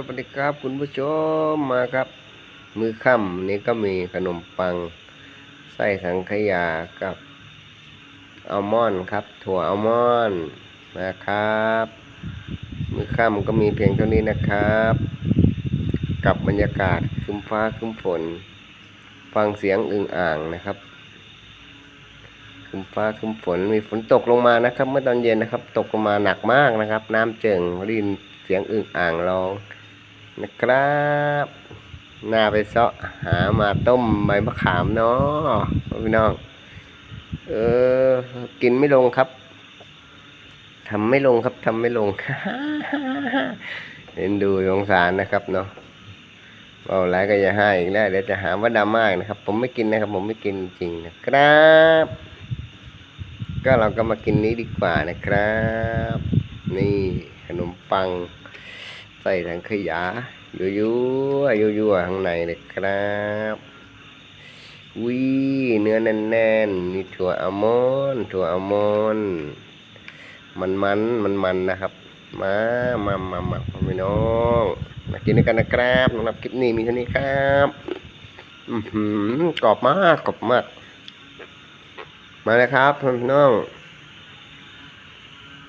สวัสดีครับ คุณผู้ชมมาครับ มือค่ำนี้ก็มีขนมปังไส้สังขยากับอัลมอนด์ครับ ถั่วอัลมอนด์นะครับ มือค่ำก็มีเพียงเท่านี้นะครับ กับบรรยากาศครึ้มฟ้าครึ้มฝน ฟังเสียงอึ่งอ่างนะครับครึ้มฟ้าครึ้มฝนมีฝนตกลงมานะครับ เมื่อตอนเย็นนะครับ ตกลงมาหนักมากนะครับ น้ำเจิ่งได้ยินเสียงอึ่งอ่างร้อง นะครับน้าไปเซาะหามาต้มใบมะขามเนาะพี่น้อง เออ กินไม่ลงครับทำไม่ลงครับทำไม่ลงเห็นดูสงสารนะครับเนาะเอาไรก็อย่าให้อีกแล้วเดี๋ยวจะหาว่าดราม่านะครับ ผมไม่กินนะครับ ผมไม่กินจริงนะครับ ก็เราก็มากินนี้ดีกว่านะครับ นี่ขนมปัง ใส่ถังขยะยั่วยั่วยั่วๆข้างในเลยครับวิเนื้อแน่นๆมีถั่วอัลมอนด์ถั่วอัลมอนด์มันมันมันมันๆนะครับ มามามามาพี่น้องมากินด้วยกันนะครับสำหรับคลิปนี้มีเท่านี้ครับอือหือกรอบมากกรอบมาก มาเลยครับพี่น้อง